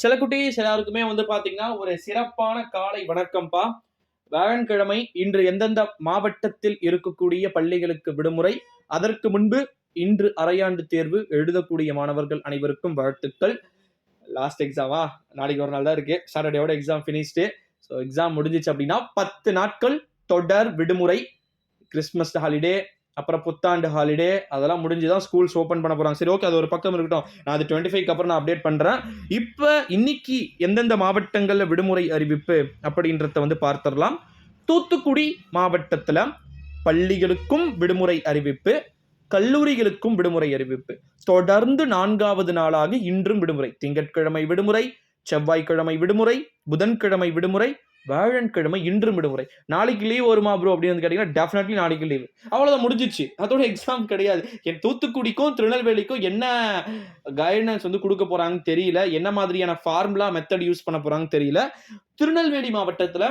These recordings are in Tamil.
சில குட்டீஸ் எல்லாருக்குமே வந்து பாத்தீங்கன்னா ஒரு சிறப்பான காலை வணக்கம்ப்பா வியாழக்கிழமை இன்று எந்தெந்த மாவட்டத்தில் இருக்கக்கூடிய பள்ளிகளுக்கு விடுமுறை? அதற்கு முன்பு இன்று அரையாண்டு தேர்வு எழுதக்கூடிய மாணவர்கள் அனைவருக்கும் வாழ்த்துக்கள். லாஸ்ட் எக்ஸாமா நாளைக்கு ஒரு நாள் தான் இருக்கு. சாட்டர்டேவோட எக்ஸாம் ஃபினிஷ்டு ஸோ எக்ஸாம் முடிஞ்சிச்சு அப்படின்னா பத்து நாட்கள் தொடர் விடுமுறை. கிறிஸ்மஸ் ஹாலிடே அப்புறம் புத்தாண்டு ஹாலிடே அதெல்லாம் முடிஞ்சு தான் ஸ்கூல்ஸ் ஓப்பன் பண்ண போகிறாங்க சரி ஓகே அது ஒரு பக்கம் இருக்கட்டும். நான் அது டுவெண்ட்டி ஃபைவ்க்கு அப்புறம் நான் அப்டேட் பண்ணுறேன் இப்போ இன்னைக்கு எந்தெந்த மாவட்டங்களில் விடுமுறை அறிவிப்பு அப்படின்றத வந்து பார்த்துடலாம். தூத்துக்குடி மாவட்டத்தில் பள்ளிகளுக்கும் விடுமுறை அறிவிப்பு கல்லூரிகளுக்கும் விடுமுறை அறிவிப்பு. தொடர்ந்து நான்காவது நாளாக இன்றும் விடுமுறை. திங்கட்கிழமை விடுமுறை செவ்வாய்க்கிழமை விடுமுறை புதன்கிழமை விடுமுறை வியாழன்கிழமை இன்று விடுமுறை. நாளைக்கு லீவ் வருமா ப்ரோ அப்படின்னு வந்து கேட்டீங்கன்னா டெஃபினெட்லி நாளைக்கு லீவ் அவ்வளோதான் முடிஞ்சிச்சு அதோட எக்ஸாம் கிடையாது. என் தூத்துக்குடிக்கும் திருநெல்வேலிக்கும் என்ன கைடன்ஸ் வந்து கொடுக்க போகிறாங்கன்னு தெரியல. என்ன மாதிரியான ஃபார்முலா மெத்தட் யூஸ் பண்ண போகிறாங்கன்னு தெரியல. திருநெல்வேலி மாவட்டத்தில்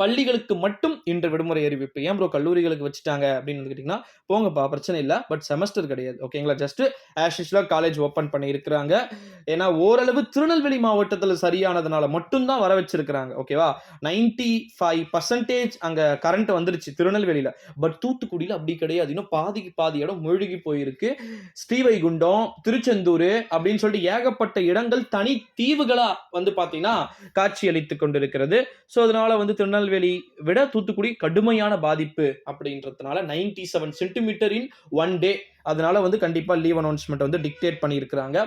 பள்ளிகளுக்கு மட்டும் இன்று விடுமுறை அறிவிப்பு. ஏன் ப்ரோ கல்லூரிகளுக்கு வச்சுட்டாங்க அப்படின்னு வந்து கேட்டிங்கன்னா போங்கப்பா பிரச்சனை இல்லை. பட் செமஸ்டர் கிடையாது. ஓகேங்களா ஜஸ்ட் ஆஷிஷ்லாம் காலேஜ் ஓப்பன் பண்ணி இருக்கிறாங்க ஏன்னா ஓரளவு திருநெல்வேலி மாவட்டத்தில் சரியானதுனால மட்டும்தான் வர வச்சிருக்கிறாங்க. ஓகேவா நைன்டி ஃபைவ் பர்சன்டேஜ் அங்கே கரண்ட் வந்துருச்சு திருநெல்வேலியில். பட் தூத்துக்குடியில் அப்படி கிடையாது. இன்னும் பாதிக்கு பாதி இடம் மூழ்கி போயிருக்கு. ஸ்ரீவைகுண்டம் திருச்செந்தூர் அப்படின்னு சொல்லிட்டு ஏகப்பட்ட இடங்கள் தனி தீவுகளா வந்து பார்த்தீங்கன்னா காட்சி அளித்து கொண்டிருக்கிறது. ஸோ அதனால வந்து திருநெல்வேலி விட தூத்துக்குடி கடுமையான பாதிப்பு அப்படின்றதுனால ninety seven centimetre in one day அதனால வந்து கண்டிப்பாக லீவ் அனௌன்ஸ்மெண்ட் வந்து டிக்டேட் பண்ணியிருக்கிறாங்க.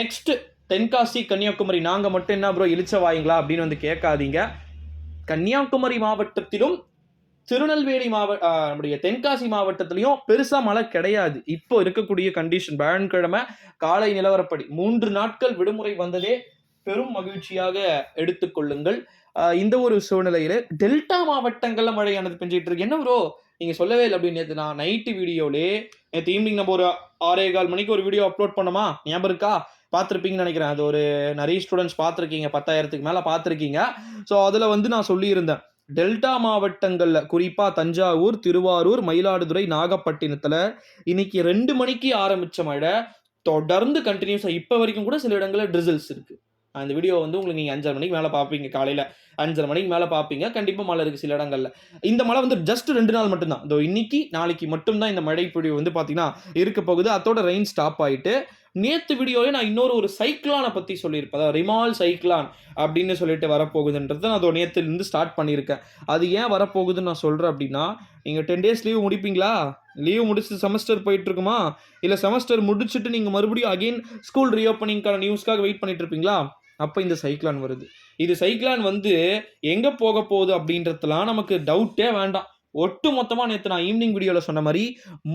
நெக்ஸ்ட் தென்காசி கன்னியாகுமரி. நாங்கள் மட்டும் என்ன ப்ரோ இழிச்ச வாயுங்களா அப்படின்னு வந்து கேட்காதீங்க. கன்னியாகுமரி மாவட்டத்திலும் திருநெல்வேலி மாவட்ட நம்முடைய தென்காசி மாவட்டத்திலையும் பெருசா மழை கிடையாது. இப்போ இருக்கக்கூடிய கண்டிஷன் வியாழக்கிழமை காலை நிலவரப்படி மூன்று நாட்கள் விடுமுறை வந்ததே பெரும் மகிழ்ச்சியாக எடுத்துக்கொள்ளுங்கள் இந்த ஒரு சூழ்நிலையில டெல்டா மாவட்டங்கள்ல மழையானது பெஞ்சிட்டு இருக்கு. என்ன ப்ரோ நீங்க சொல்லவே இல்லை அப்படின்னு நேற்று நான் நைட்டு வீடியோலே நேற்று ஈவினிங் நம்ம ஒரு ஆறே கால் மணிக்கு ஒரு வீடியோ அப்லோட் பண்ணோமா? ஞாபகம் இருக்கா? பார்த்துருப்பீங்கன்னு நினைக்கிறேன். அது ஒரு நிறைய ஸ்டூடெண்ட்ஸ் பார்த்துருக்கீங்க. பத்தாயிரத்துக்கு மேலே பார்த்துருக்கீங்க. ஸோ அதில் வந்து நான் சொல்லியிருந்தேன். டெல்டா மாவட்டங்களில் குறிப்பாக தஞ்சாவூர் திருவாரூர் மயிலாடுதுறை நாகப்பட்டினத்தில் இன்னைக்கு ரெண்டு மணிக்கு ஆரம்பித்த மழை. தொடர்ந்து கண்டினியூஸாக இப்போ வரைக்கும் கூட சில இடங்களில் ட்ரிசல்ஸ் இருக்குது அந்த வீடியோ வந்து உங்களுக்கு நீங்கள் அஞ்சரை மணிக்கு மேலே பார்ப்பீங்க காலையில் அஞ்சரை மணிக்கு மேலே பார்ப்பீங்க கண்டிப்பாக மழை இருக்குது சில இடங்களில். இந்த மழை வந்து ஜஸ்ட் ரெண்டு நாள் மட்டும்தான். இதோ இன்னைக்கு நாளைக்கு மட்டும்தான் இந்த மழை பொழிவு வந்து பார்த்தீங்கன்னா இருக்க போகுது. அதோட ரெயின் ஸ்டாப் ஆகிட்டு நேற்று வீடியோவே நான் இன்னொரு ஒரு சைக்ளானை பற்றி சொல்லியிருப்பேன். அதாவது ரிமால் சைக்ளான் அப்படின்னு சொல்லிட்டு வரப்போகுதுன்றதை நான் அதோ நேற்றுலேருந்து ஸ்டார்ட் பண்ணியிருக்கேன். அது ஏன் வரப்போகுதுன்னு நான் சொல்கிறேன் அப்படின்னா நீங்கள் டென் டேஸ் லீவ் முடிப்பீங்களா? லீவ் முடிச்சு செமஸ்டர் போயிட்டுருக்குமா? இல்லை செமஸ்டர் முடிச்சுட்டு நீங்கள் மறுபடியும் அகைன் ஸ்கூல் ரீஓப்பனிங்கான நியூஸ்க்காக வெயிட் பண்ணிட்டு இருப்பீங்களா அப்போ இந்த சைக்ளான் வருது. இது சைக்ளான் வந்து எங்கே போக போகுது அப்படின்றதுலாம் நமக்கு டவுட்டே வேண்டாம். ஒட்டு மொத்தமாக நேற்று நான் ஈவினிங் வீடியோவில் சொன்ன மாதிரி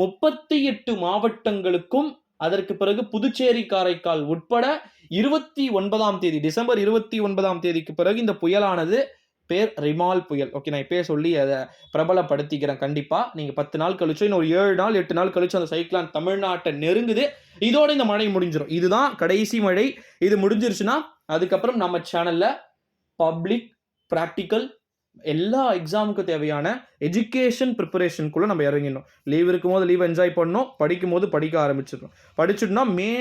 முப்பத்தி எட்டு மாவட்டங்களுக்கும் அதற்கு பிறகு புதுச்சேரி காரைக்கால் உட்பட இருபத்தி ஒன்பதாம் தேதி டிசம்பர் இருபத்தி ஒன்பதாம் தேதிக்கு பிறகு இந்த புயலானது பேர் ரிமால் புயல். ஓகே நான் இப்பயே சொல்லி அதை பிரபலப்படுத்திக்கிறேன். கண்டிப்பாக நீங்கள் பத்து நாள் கழிச்சு இன்னும் ஒரு ஏழு நாள் எட்டு நாள் கழிச்சு அந்த சைக்ளான் தமிழ்நாட்டை நெருங்குது. இதோட இந்த மழை முடிஞ்சிடும் இதுதான் கடைசி மழை. இது முடிஞ்சிருச்சுன்னா அதுக்கப்புறம் நம்ம சேனலில் பப்ளிக் ப்ராக்டிக்கல் எல்லா எக்ஸாமுக்கு தேவையான எஜுகேஷன் ப்ரிப்பரேஷனுக்குள்ளே நம்ம இறங்கிடணும். லீவ் இருக்கும்போது லீவ் என்ஜாய் பண்ணணும். படிக்கும் போது படிக்க ஆரம்பிச்சிடணும். படிச்சுட்டோம்னா மே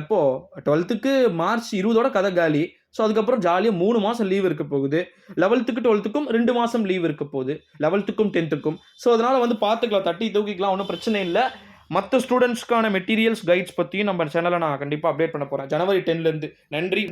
இப்போது டுவெல்த்துக்கு மார்ச் இருபதோட கதை காலி. ஸோ அதுக்கப்புறம் ஜாலியாக மூணு மாதம் லீவ் இருக்க போகுது. லெவல்த்துக்கு டுவெல்த்துக்கும் ரெண்டு மாதம் லீவ் இருக்க போகுது. லெவல்த்துக்கும் டென்த்துக்கும் ஸோ அதனால் வந்து பார்த்துக்கலாம் தட்டி தூக்கிக்கலாம். ஒன்றும் பிரச்சனை இல்லை. மற்ற ஸ்டூடெண்ட்ஸ்க்கான மெட்டீரியல்ஸ் கைட்ஸ் பற்றியும் நம்ம சேனலை நான் கண்டிப்பாக அப்டேட் பண்ண போகிறேன் ஜனவரி டென்லேருந்து நன்றி.